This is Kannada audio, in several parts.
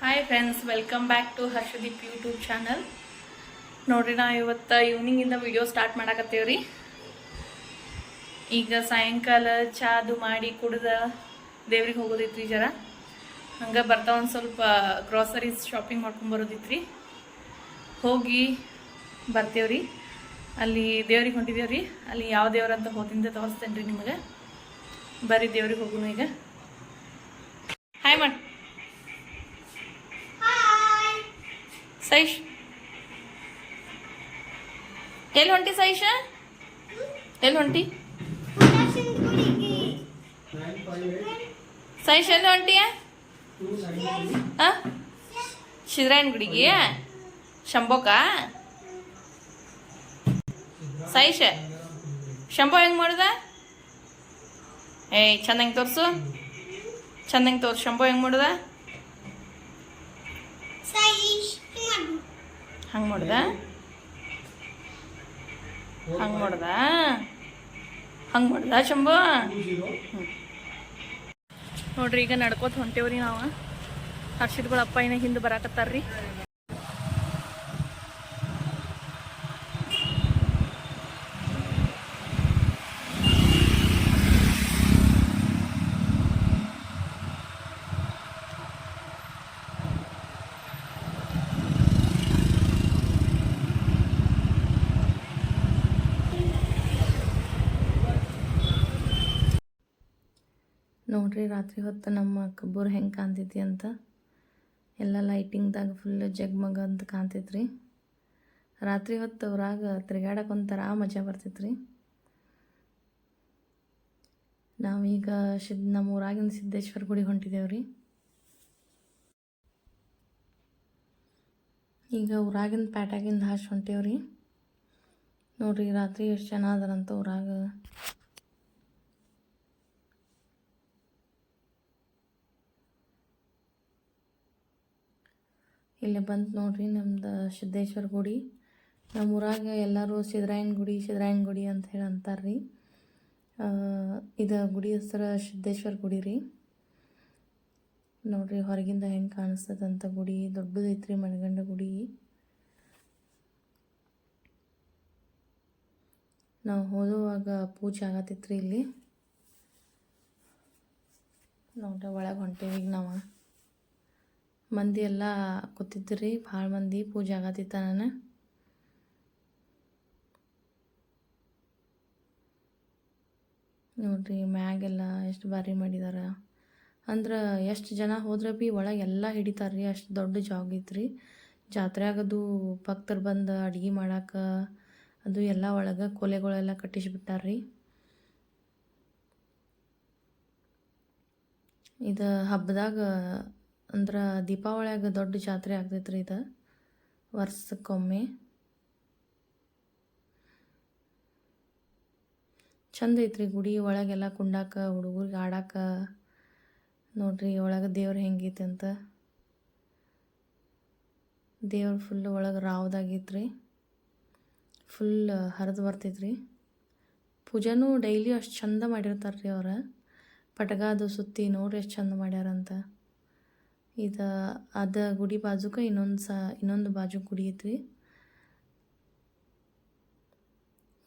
Hi friends welcome back to Harshdeep YouTube channel ನೋಡ್ರಿ ನಾವು ಇವತ್ತು ಈವ್ನಿಂಗಿಂದ ವಿಡಿಯೋ ಸ್ಟಾರ್ಟ್ ಮಾಡಾಕತ್ತೇವ್ರಿ. ಈಗ ಸಾಯಂಕಾಲ ಚಾದು ಮಾಡಿ ಕುಡ್ದ ದೇವ್ರಿಗೆ ಹೋಗೋದೈತ್ರಿ ಜರ. ಹಂಗೆ ಬರ್ತಾ ಒಂದು ಸ್ವಲ್ಪ ಗ್ರಾಸರೀಸ್ ಶಾಪಿಂಗ್ ಮಾಡ್ಕೊಂಡು ರೀ ಹೋಗಿ ಬರ್ತೇವ್ರಿ. ಅಲ್ಲಿ ದೇವ್ರಿಗೆ ಹೊಂಟಿದೇವ್ರಿ. ಅಲ್ಲಿ ಯಾವ ದೇವ್ರ ಅಂತ ಹೋದಿಂದ ತೋರಿಸ್ತೇನೆ ರೀ ನಿಮಗೆ. ಬರ್ರಿ ದೇವ್ರಿಗೆ ಹೋಗೋಣ ಈಗ. ಹಾಯ್ ಮಾಡಿ ಸೈಶ್? ಎಲ್ಲಿ ಹೊಂಟಿ ಸೈಶ? ಎಲ್ಲಿ ಹೊಂಟಿ ಸೈಶ್ ಎಲ್ಲಿ ಹೊಂಟಿಯ ಆ? ಶಿದ್ರಾಯನ್ ಗುಡಿಗೆ? ಶಂಭೋಕ? ಸೈಶ, ಶಂಭೋ ಹೆಂಗ್ ಮಾಡ್ದ? ಏಯ್ ಚಂದಂಗೆ ತೋರ್ಸು. ಚಂದಂಗೆ ತೋರ್ಸು, ಶಂಭೋ ಹೆಂಗ್ ಮಾಡ್ದ? ಹಂಗೆ ಮಾಡ್ದ? ಹಂಗೆ ಮಾಡ್ದ? ಹಂಗೆ ಮಾಡ್ದ ಶಂಭು. ನೋಡ್ರಿ, ಈಗ ನಡ್ಕೋತ ಹೊಂಟೇವ್ರಿ ನಾವು. ಹರ್ಷಿದ್ಗಳಪ್ಪ ಏನ ಹಿಂದೆ ಬರಾಕತ್ತಾರ್ರಿ. ನೋಡ್ರಿ ರಾತ್ರಿ ಹೊತ್ತು ನಮ್ಮ ಕಬ್ಬೂರ್ ಹೆಂಗೆ ಕಾಣ್ತೈತಿ ಅಂತ. ಎಲ್ಲ ಲೈಟಿಂಗ್ದಾಗ ಫುಲ್ ಜಗ್ಮಗ ಅಂತ ಕಾಣ್ತೈತ್ರಿ. ರಾತ್ರಿ ಹೊತ್ತು ಅವ್ರಾಗ ತಿರ್ಗಾಡಕ್ಕೆ ಒಂಥರ ಮಜಾ ಬರ್ತೈತ್ರಿ. ನಾವೀಗ ಸಿದ್ ನಮ್ಮ ಊರಾಗಿನ ಸಿದ್ದೇಶ್ವರ ಗುಡಿ ಹೊಂಟಿದೇವ್ರಿ. ಈಗ ಊರಾಗಿನ ಪ್ಯಾಟಾಗಿಂದ ಹಾಶ್ ಹೊಂಟೇವ್ರಿ. ನೋಡ್ರಿ ರಾತ್ರಿ ಎಷ್ಟು ಜನ ಅದಾರಂತ ಊರಾಗ. ಇಲ್ಲಿ ಬಂತು ನೋಡ್ರಿ ನಮ್ದು ಸಿದ್ದೇಶ್ವರ ಗುಡಿ. ನಮ್ಮ ಊರಾಗ ಎಲ್ಲರೂ ಸಿದ್ರಾಯನ ಗುಡಿ ಸಿದ್ರಾಯನ ಗುಡಿ ಅಂತ ಹೇಳಿ ಅಂತಾರೆ ರೀ ಇದು ಗುಡಿ ಹೆಸರು ಸಿದ್ದೇಶ್ವರ ಗುಡಿ ರೀ. ನೋಡ್ರಿ ಹೊರಗಿಂದ ಹೆಂಗೆ ಕಾಣಿಸ್ತದಂತ ಗುಡಿ, ದೊಡ್ಡದೈತ್ರಿ ಮಣಗಂಡ ಗುಡಿ. ನಾವು ಹೋದವಾಗ ಪೂಜೆ ಆಗತ್ತಿತ್ರಿ ಇಲ್ಲಿ. ನೋಡ್ರಿ ಒಳಗೆ ಹೊಂಟೇವಿ ಈಗ ನಾವು. ಮಂದಿ ಎಲ್ಲ ಕೂತಿದ್ರಿ, ಭಾಳ ಮಂದಿ ಪೂಜೆ ಆಗತ್ತಿತ್ತ ನಾನು. ನೋಡ್ರಿ ಮ್ಯಾಗೆಲ್ಲ ಎಷ್ಟು ಭಾರಿ ಮಾಡಿದಾರ. ಅಂದ್ರೆ ಎಷ್ಟು ಜನ ಹೋದ್ರೆ ಬಿ ಒಳಗೆ ಎಲ್ಲ ಹಿಡಿತಾರ್ರಿ, ಅಷ್ಟು ದೊಡ್ಡ ಜಾಗ ಐತ್ರಿ. ಜಾತ್ರೆಯಾಗದು ಭಕ್ತರು ಬಂದು ಅಡುಗೆ ಮಾಡಕ್ಕೆ ಅದು ಎಲ್ಲ ಒಳಗೆ ಕೊಲೆಗಳೆಲ್ಲ ಕಟ್ಟಿಸ್ಬಿಟ್ಟಾರ್ರಿ. ಇದು ಹಬ್ಬದಾಗ ಅಂದ್ರೆ ದೀಪಾವಳಿಯಾಗ ದೊಡ್ಡ ಜಾತ್ರೆ ಆಗ್ತೈತ್ರಿ ಇದು. ವರ್ಷಕ್ಕೊಮ್ಮೆ. ಚಂದ ಐತ್ರಿ ಗುಡಿ ಒಳಗೆಲ್ಲ ಕುಂಡಾಕ, ಹುಡುಗರಿಗೆ ಆಡಾಕ ನೋಡ್ರಿ ಒಳಗೆ ದೇವ್ರು ಹೆಂಗೈತಿ ಅಂತ. ದೇವ್ರು ಫುಲ್ ಒಳಗೆ ರಾವ್ದಾಗೈತ್ರಿ ಫುಲ್ ಹರಿದು ಬರ್ತೈತ್ರಿ. ಪೂಜಾನೂ ಡೈಲಿ ಅಷ್ಟು ಚಂದ ಮಾಡಿರ್ತಾರೆ ರೀ ಅವ್ರು. ಪಟಗಾದು ಸುತ್ತಿ ನೋಡ್ರಿ ಎಷ್ಟು ಚಂದ ಮಾಡ್ಯಾರಂತ. ಇದು, ಅದ ಗುಡಿ ಬಾಜುಕ ಇನ್ನೊಂದು ಸ, ಇನ್ನೊಂದು ಬಾಜು ಗುಡಿ ಐತ್ರಿ.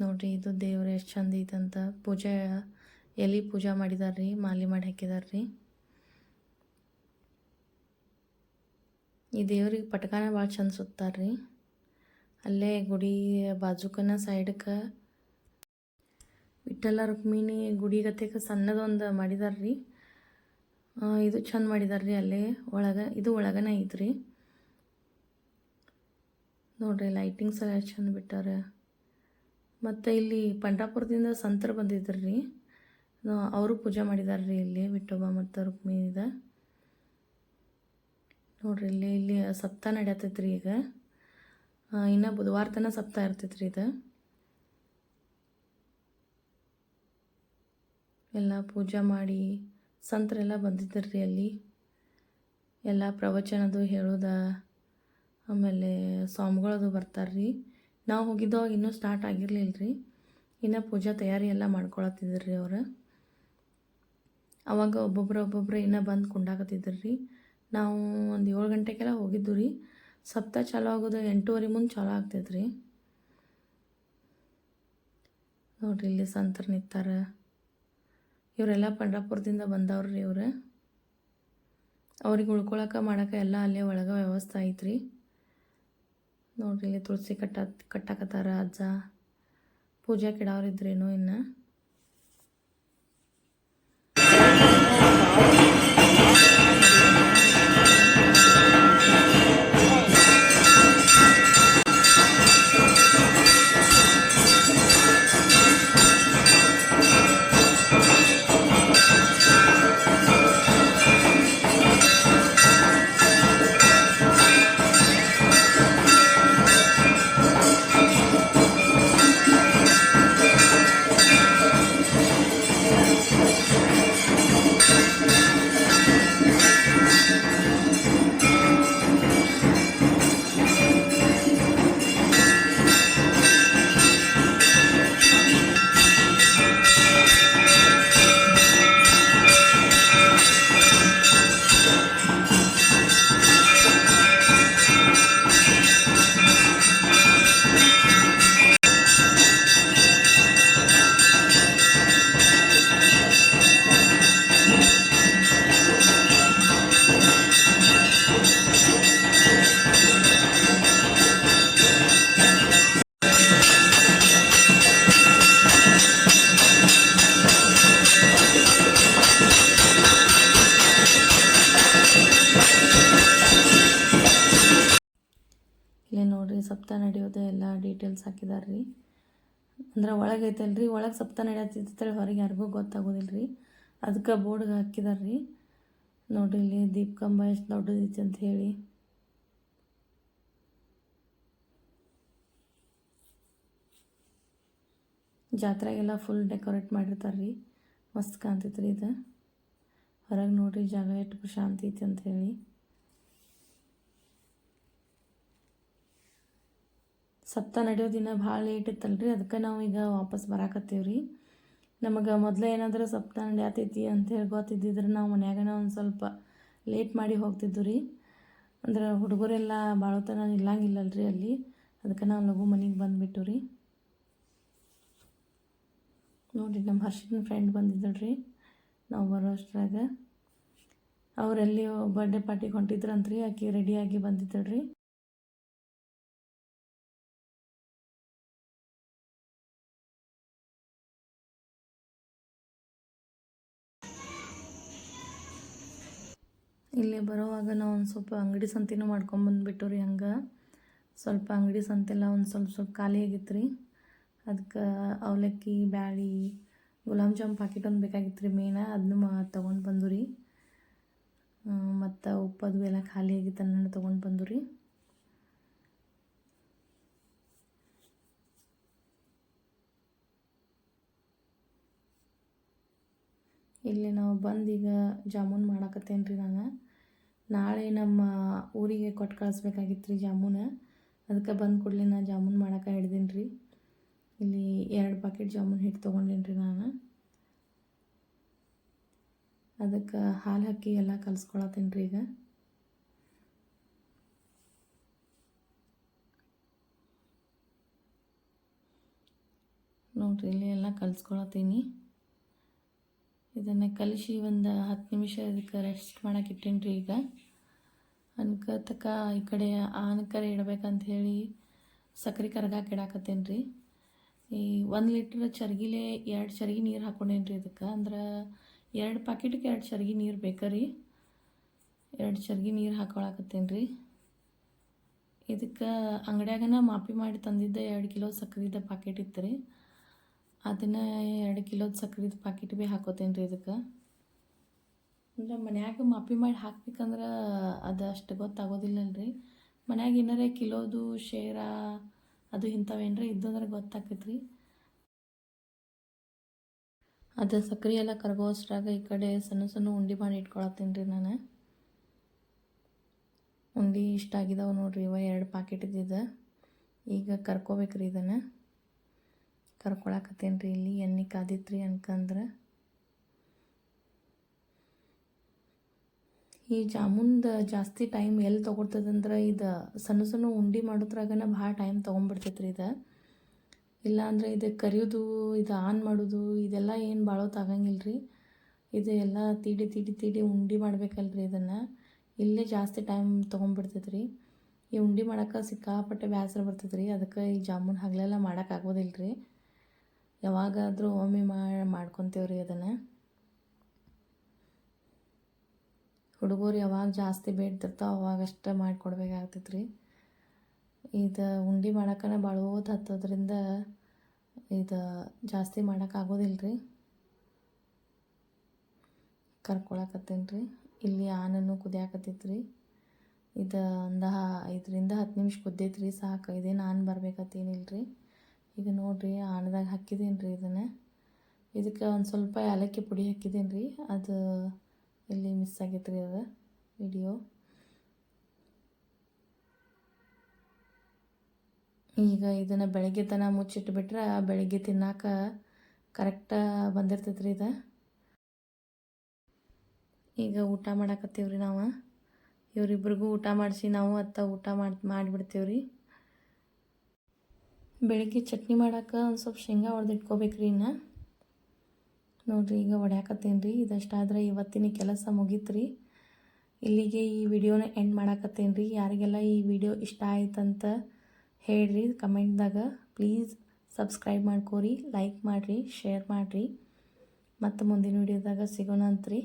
ನೋಡ್ರಿ ಇದು ದೇವ್ರ ಎಷ್ಟು ಚಂದ ಐತಂತ. ಪೂಜೆ ಎಲ್ಲಿ ಪೂಜಾ ಮಾಡಿದಾರ್ರಿ, ಮಾಲಿ ಮಾಡಿ ಹಾಕಿದಾರ್ರಿ. ಈ ದೇವ್ರಿಗೆ ಪಟಕಾನ ಭಾಳ ಚಂದ ಸುತ್ತಾರ್ರಿ. ಅಲ್ಲೇ ಗುಡಿ ಬಾಜುಕನ ಸೈಡ್ಕ ವಿಠ್ಠಲ ರುಕ್ಮಿಣಿ ಗುಡಿ ಗತೆಗೆ ಸಣ್ಣದೊಂದು ಮಾಡಿದಾರ್ರಿ. ಇದು ಚಂದ ಮಾಡಿದಾರ್ರಿ ಅಲ್ಲಿ, ಒಳಗೆ, ಇದು ಒಳಗನೇ ಐತ್ರಿ. ನೋಡ್ರಿ ಲೈಟಿಂಗ್ಸ್ ಎಲ್ಲ ಚಂದ ಬಿಟ್ಟಾರೆ. ಮತ್ತು ಇಲ್ಲಿ ಪಂಡಾಪುರದಿಂದ ಸಂತರು ಬಂದಿದ್ರು. ರೀ ಅವರು ಪೂಜೆ ಮಾಡಿದ್ದಾರೆ ರೀ ಇಲ್ಲಿ, ವಿಠೋಬ ಮತ್ತು ರುಕ್ಮಿಣಿದ. ನೋಡ್ರಿ, ಇಲ್ಲಿ ಇಲ್ಲಿ ಸಪ್ತಾಹ ನಡೆಯತೈತ್ರಿ ಈಗ. ಇನ್ನು ಬುಧವಾರ ತನಕ ಸಪ್ತಾಹ ಇರ್ತೈತ್ರಿ ಇದು. ಎಲ್ಲ ಪೂಜೆ ಮಾಡಿ ಸಂತರೆಲ್ಲ ಬಂದಿದ್ದರ್ರಿ ಅಲ್ಲಿ. ಎಲ್ಲ ಪ್ರವಚನದು ಹೇಳೋದ, ಆಮೇಲೆ ಸ್ವಾಮಿಗಳದು ಬರ್ತಾರ್ರಿ. ನಾವು ಹೋಗಿದ್ದವಾಗ ಇನ್ನೂ ಸ್ಟಾರ್ಟ್ ಆಗಿರಲಿಲ್ಲ ರೀ ಇನ್ನು ಪೂಜಾ ತಯಾರಿ ಎಲ್ಲ ಮಾಡ್ಕೊಳತ್ತಿದ್ರು ರೀ ಅವ್ರು. ಅವಾಗ ಒಬ್ಬೊಬ್ರು ಒಬ್ಬೊಬ್ರು ಇನ್ನೂ ಬಂದು ಕುಂಡಾಕತ್ತಿದ್ರು ರೀ ನಾವು ಒಂದು ಏಳು ಗಂಟೆಗೆಲ್ಲ ಹೋಗಿದ್ದು ರೀ ಸಪ್ತಾಹ ಚಾಲು ಆಗೋದು ಎಂಟೂವರೆ ಮುಂದೆ ಚಾಲೂ ಆಗ್ತೈತೆ ರೀ ನೋಡ್ರಿ ಇಲ್ಲಿ ಸಂತರು ನಿಂತಾರ. ಇವರೆಲ್ಲ ಪಂಡ್ರಾಪುರದಿಂದ ಬಂದವ್ರು ರೀ ಇವ್ರು. ಅವ್ರಿಗೆ ಉಳ್ಕೊಳಕ್ಕೆ ಮಾಡೋಕೆ ಎಲ್ಲ ಅಲ್ಲೇ ಒಳಗೆ ವ್ಯವಸ್ಥೆ ಐತ್ರಿ. ನೋಡ್ರಿ ಇಲ್ಲಿ ತುಳಸಿ ಕಟ್ಟ, ಕಟ್ಟಾಕತ್ತಾರ ಅಜ್ಜ. ಪೂಜೆ ಇದ್ರೇನೋ ಇನ್ನು. ಡೀಟೇಲ್ಸ್ ಹಾಕಿದಾರೆ ರೀ ಅಂದ್ರೆ ಒಳಗೆ ರೀ ಒಳಗೆ ಸಪ್ತ ನಡೆಯತ್ತಿತ್ತೇಳಿ ಹೊರಗೆ ಯಾರಿಗೂ ಗೊತ್ತಾಗೋದಿಲ್ಲ ರೀ ಅದಕ್ಕೆ ಬೋರ್ಡ್ಗೆ ಹಾಕಿದಾರೆ ರೀ ನೋಡಿರಿ ಇಲ್ಲಿ ದೀಪ ಕಂಬ ಎಷ್ಟು ದೊಡ್ಡದೈತಿ ಅಂತ ಹೇಳಿ. ಜಾತ್ರೆಗೆಲ್ಲ ಫುಲ್ ಡೆಕೋರೇಟ್ ಮಾಡಿರ್ತಾರೆ ರೀ ಮಸ್ತ್ ಕಾಣ್ತೈತೆ ರೀ ಇದು. ಹೊರಗೆ ನೋಡಿರಿ ಜಾಗ ಎಷ್ಟು ಪ್ರಶಾಂತಿ ಐತಿ ಅಂತ ಹೇಳಿ. ಸಪ್ತ ನಡೆಯೋ ದಿನ ಭಾಳ ಲೇಟ್ ಇತ್ತಲ್ರಿ, ಅದಕ್ಕೆ ನಾವು ಈಗ ವಾಪಸ್ ಬರಾಕತ್ತೀವಿ ರೀ ನಮಗೆ ಮೊದಲೇ ಏನಾದರೂ ಸಪ್ತ ನಡೆಯತೈತಿ ಅಂತೇಳಿ ಗೊತ್ತಿದ್ದಿದ್ರೆ ನಾವು ಮನ್ಯಾಗನ ಒಂದು ಸ್ವಲ್ಪ ಲೇಟ್ ಮಾಡಿ ಹೋಗ್ತಿದ್ದು ರೀ ಅಂದ್ರೆ ಹುಡುಗರೆಲ್ಲ ಭಾಳತನ ರೀ ಅಲ್ಲಿ, ಅದಕ್ಕೆ ನಾವು ಲಘು ಮನೆಗೆ ಬಂದುಬಿಟ್ಟು ರೀ ನೋಡಿರಿ ನಮ್ಮ ಹರ್ಷಿನ ಫ್ರೆಂಡ್ ಬಂದಿದ್ದಳು ರೀ ನಾವು ಬರೋ ಅಷ್ಟರಾಗ. ಅವರೆಲ್ಲಿ ಬರ್ಡೇ ಪಾರ್ಟಿಗೆ ಹೊಂಟಿದ್ರಂತ್ರಿ, ಆಕೆ ರೆಡಿಯಾಗಿ ಬಂದಿದ್ದಳು ರೀ ಇಲ್ಲೇ ಬರೋವಾಗ ನಾವು ಒಂದು ಸ್ವಲ್ಪ ಅಂಗಡಿ ಸಂತೆನೂ ಮಾಡ್ಕೊಂಬಂದ್ಬಿಟ್ಟು ರೀ ಹಂಗೆ. ಸ್ವಲ್ಪ ಅಂಗಡಿ ಸಂತೆಲ್ಲ ಒಂದು ಸ್ವಲ್ಪ ಸ್ವಲ್ಪ ಖಾಲಿ ಆಗಿತ್ತು ರೀ ಅದಕ್ಕೆ ಅವಲಕ್ಕಿ, ಬ್ಯಾಳಿ, ಗುಲಾಬ್ ಜಾಮ್ ಪಾಕಿಟ್ ಒಂದು ಬೇಕಾಗಿತ್ತು ರೀ ಮೇನ ಅದನ್ನು ಮಾ ತೊಗೊಂಡು ಬಂದು ರೀ ಮತ್ತು ಉಪ್ಪದು ಎಲ್ಲ ಖಾಲಿ ಆಗಿತ್ತು ಅದನ್ನ ತೊಗೊಂಡು ಬಂದು ರೀ ಇಲ್ಲಿ ನಾವು ಬಂದು ಈಗ ಜಾಮೂನ್ ಮಾಡಾಕತ್ತೇನೆ ರೀ ನಾನು. ನಾಳೆ ನಮ್ಮ ಊರಿಗೆ ಕೊಟ್ಟು ಕಳಿಸ್ಬೇಕಾಗಿತ್ತು ರೀ ಜಾಮೂನ. ಅದಕ್ಕೆ ಬಂದ ಕೂಡಲೇ ನಾ ಜಾಮೂನ್ ಮಾಡೋಕೆ ಹಿಡ್ದೀನಿ ರೀ. ಇಲ್ಲಿ ಎರಡು ಪಾಕೆಟ್ ಜಾಮೂನ್ ಹಿಟ್ಟು ತೊಗೊಂಡೇನಿ ರೀ ನಾನು. ಅದಕ್ಕೆ ಹಾಲು ಹಾಕಿ ಎಲ್ಲ ಕಲಿಸ್ಕೊಳತ್ತೀನಿ ರೀ ಈಗ. ನೋಡ್ರಿ, ಇಲ್ಲಿ ಎಲ್ಲ ಕಲಿಸ್ಕೊಳತ್ತೀನಿ. ಇದನ್ನು ಕಲಿಸಿ ಒಂದು ಹತ್ತು ನಿಮಿಷ ಇದಕ್ಕೆ ರೆಸ್ಟ್ ಮಾಡಕ್ಕೆ ಇಟ್ಟೇನಿ ರೀ ಈಗ. ಅನ್ಕ ತಕ್ಕ ಈ ಕಡೆ ಆನಕರೆ ಇಡಬೇಕಂತ ಹೇಳಿ ಸಕ್ಕರೆ ಕರ್ಗಾಕೆ ಇಡಾಕತ್ತೇನೆ ರೀ ಈ ಒಂದು ಲೀಟ್ರ್ ಚರ್ಗಿಲೆ ಎರಡು ಚರ್ಗಿ ನೀರು ಹಾಕೊಂಡೇನಿ ರೀ ಇದಕ್ಕೆ. ಅಂದ್ರೆ ಎರಡು ಪಾಕೆಟ್ಗೆ ಎರಡು ಚರ್ಗಿ ನೀರು ಬೇಕಾ ರೀ ಎರಡು ಚರ್ಗಿ ನೀರು ಹಾಕೊಳಕತ್ತೇನೆ ರೀ ಇದಕ್ಕೆ ಅಂಗಡ್ಯಾಗನ ಮಾಪಿ ಮಾಡಿ ತಂದಿದ್ದ ಎರಡು ಕಿಲೋ ಸಕ್ಕರೆದ ಪಾಕೆಟ್ ಇತ್ತು ರೀ ಅದನ್ನು ಎರಡು ಕಿಲೋದ ಸಕ್ರೆದು ಪಾಕಿಟ್ ಭೀ ಹಾಕೋತೇನೆ ರೀ ಇದಕ್ಕೆ. ಅಂದ್ರೆ ಮನ್ಯಾಗ ಮಾಪಿ ಮಾಡಿ ಹಾಕ್ಬೇಕಂದ್ರೆ ಅದು ಅಷ್ಟು ಗೊತ್ತಾಗೋದಿಲ್ಲಲ್ರಿ ಮನ್ಯಾಗ ಏನಾರ ಕಿಲೋದು ಶೇರ ಅದು ಇಂಥವೇನ್ರ ಇದ್ದಂದ್ರೆ ಗೊತ್ತಾಕೈತೆ ರೀ ಅದು ಸಕ್ರೆ ಎಲ್ಲ ಕರ್ಗೋ ಅಷ್ಟ್ರಾಗ ಈ ಕಡೆ ಸಣ್ಣ ಸಣ್ಣ ಉಂಡೆ ಮಾಡಿ ಇಟ್ಕೊಳತ್ತೀನಿ ರೀ ನಾನು. ಉಂಡೆ ಇಷ್ಟ ಆಗಿದಾವೆ ನೋಡ್ರಿ ಇವ ಎರಡು ಪಾಕೆಟ್ ಇದ್ದಿದ್ದ ಈಗ ಕರ್ಕೋಬೇಕ್ರಿ ಇದನ್ನು. ಕರ್ಕೊಳಕತ್ತೇನೆ ರೀ ಇಲ್ಲಿ? ಎಣ್ಣೆ ಕಾದಿತ್ತು ರೀ ಅನ್ಕಂದ್ರೆ. ಈ ಜಾಮೂನ್ದು ಜಾಸ್ತಿ ಟೈಮ್ ಎಲ್ಲಿ ತೊಗೊಳ್ತದಂದ್ರೆ ಇದು ಸಣ್ಣ ಸಣ್ಣ ಉಂಡೆ ಮಾಡೋದ್ರಾಗನ ಭಾಳ ಟೈಮ್ ತೊಗೊಂಬಿಡ್ತೈತೆ ರೀ ಇದು ಇಲ್ಲಾಂದ್ರೆ ಇದು ಕರಿಯೋದು, ಇದು ಆನ್ ಮಾಡೋದು, ಇದೆಲ್ಲ ಏನು ಭಾಳೊತ್ತು ಆಗಂಗಿಲ್ಲ ರೀ ಇದು ಎಲ್ಲ ತೀಡಿ ತೀಡಿ ತೀಡಿ ಉಂಡೆ ಮಾಡ್ಬೇಕಲ್ರಿ ಇದನ್ನು. ಇಲ್ಲೇ ಜಾಸ್ತಿ ಟೈಮ್ ತೊಗೊಂಬಿಡ್ತೈತೆ ರೀ ಈ ಉಂಡೆ ಮಾಡೋಕೆ ಸಿಕ್ಕಾಪಟ್ಟೆ ಬೇಸರ ಬರ್ತೈತೆ ರೀ ಅದಕ್ಕೆ ಈ ಜಾಮೂನ್ ಹಗಲೆಲ್ಲ ಮಾಡೋಕ್ಕಾಗೋದಿಲ್ಲ ರೀ ಯಾವಾಗಾದರೂ ಒಮ್ಮೆ ಮಾಡಿ ಮಾಡ್ಕೊತೀವ್ರಿ ಅದನ್ನು. ಹುಡುಗರು ಯಾವಾಗ ಜಾಸ್ತಿ ಬೇಡ್ತಿರ್ತಾವೆ ಅವಾಗಷ್ಟೇ ಮಾಡಿಕೊಡ್ಬೇಕಾಗ್ತೈತೆ ರೀ ಇದು ಉಂಡೆ ಮಾಡೋಕ್ಕನ ಭಾಳ ಓದ್ ಹತ್ತೋದ್ರಿಂದ ಇದು ಜಾಸ್ತಿ ಮಾಡೋಕ್ಕಾಗೋದಿಲ್ಲ ರೀ ಕರ್ಕೊಳಕತ್ತೇನೆ ರೀ ಇಲ್ಲಿ ಆನನ್ನು ಕುದಿಯಾಕತ್ತೈತೆ ರೀ ಇದು ಒಂದು ಐದರಿಂದ ಹತ್ತು ನಿಮಿಷ ಕುದ್ದೈತೆ ರೀ ಸಾಕು. ಇದೇನು ಆನ್ ಬರ್ಬೇಕತ್ತೇನಿಲ್ಲ ರೀ ಈಗ ನೋಡಿರಿ, ಆಣದಾಗ ಹಾಕಿದ್ದೀನಿ ರೀ ಇದನ್ನು. ಇದಕ್ಕೆ ಒಂದು ಸ್ವಲ್ಪ ಏಲಕ್ಕಿ ಪುಡಿ ಹಾಕಿದ್ದೀನಿ ರೀ ಅದು ಇಲ್ಲಿ ಮಿಸ್ ಆಗೈತೆ ರೀ ಅದು ವಿಡಿಯೋ ಈಗ ಇದನ್ನು ಬೆಳಗ್ಗೆ ತನ ಮುಚ್ಚಿಟ್ಬಿಟ್ರೆ ಬೆಳಗ್ಗೆ ತಿನ್ನಾಕ ಕರೆಕ್ಟ ಬಂದಿರ್ತೈತೆ ರೀ ಇದು. ಈಗ ಊಟ ಮಾಡಾಕತ್ತೀವ್ರಿ ನಾವು. ಇವರಿಬ್ರಿಗೂ ಊಟ ಮಾಡಿಸಿ ನಾವು ಅತ್ತ ಊಟ ಮಾಡಿ, ಮಾಡಿಬಿಡ್ತೀವ್ರಿ. ಬೆಳಿಗ್ಗೆ ಚಟ್ನಿ ಮಾಡಕ್ಕೆ ಒಂದು ಸ್ವಲ್ಪ ಶೇಂಗಾ ಹೊಡೆದಿಟ್ಕೋಬೇಕು ರೀ ಇನ್ನು. ನೋಡಿರಿ ಈಗ ಹೊಡ್ಯಾಕತ್ತೇನೆ ರೀ ಇದಷ್ಟಾದ್ರೆ ಇವತ್ತಿನ ಕೆಲಸ ಮುಗೀತು ರೀ ಇಲ್ಲಿಗೆ ಈ ವಿಡಿಯೋನ ಎಂಡ್ ಮಾಡಾಕತ್ತೇನೆ ರೀ ಯಾರಿಗೆಲ್ಲ ಈ ವಿಡಿಯೋ ಇಷ್ಟ ಆಯ್ತಂತ ಹೇಳ್ರಿ ಕಮೆಂಟ್ದಾಗ. ಪ್ಲೀಸ್ ಸಬ್ಸ್ಕ್ರೈಬ್ ಮಾಡ್ಕೋರಿ, ಲೈಕ್ ಮಾಡಿರಿ, ಶೇರ್ ಮಾಡಿರಿ. ಮತ್ತು ಮುಂದಿನ ವಿಡಿಯೋದಾಗ ಸಿಗೋಣ ಅಂತ್ರಿ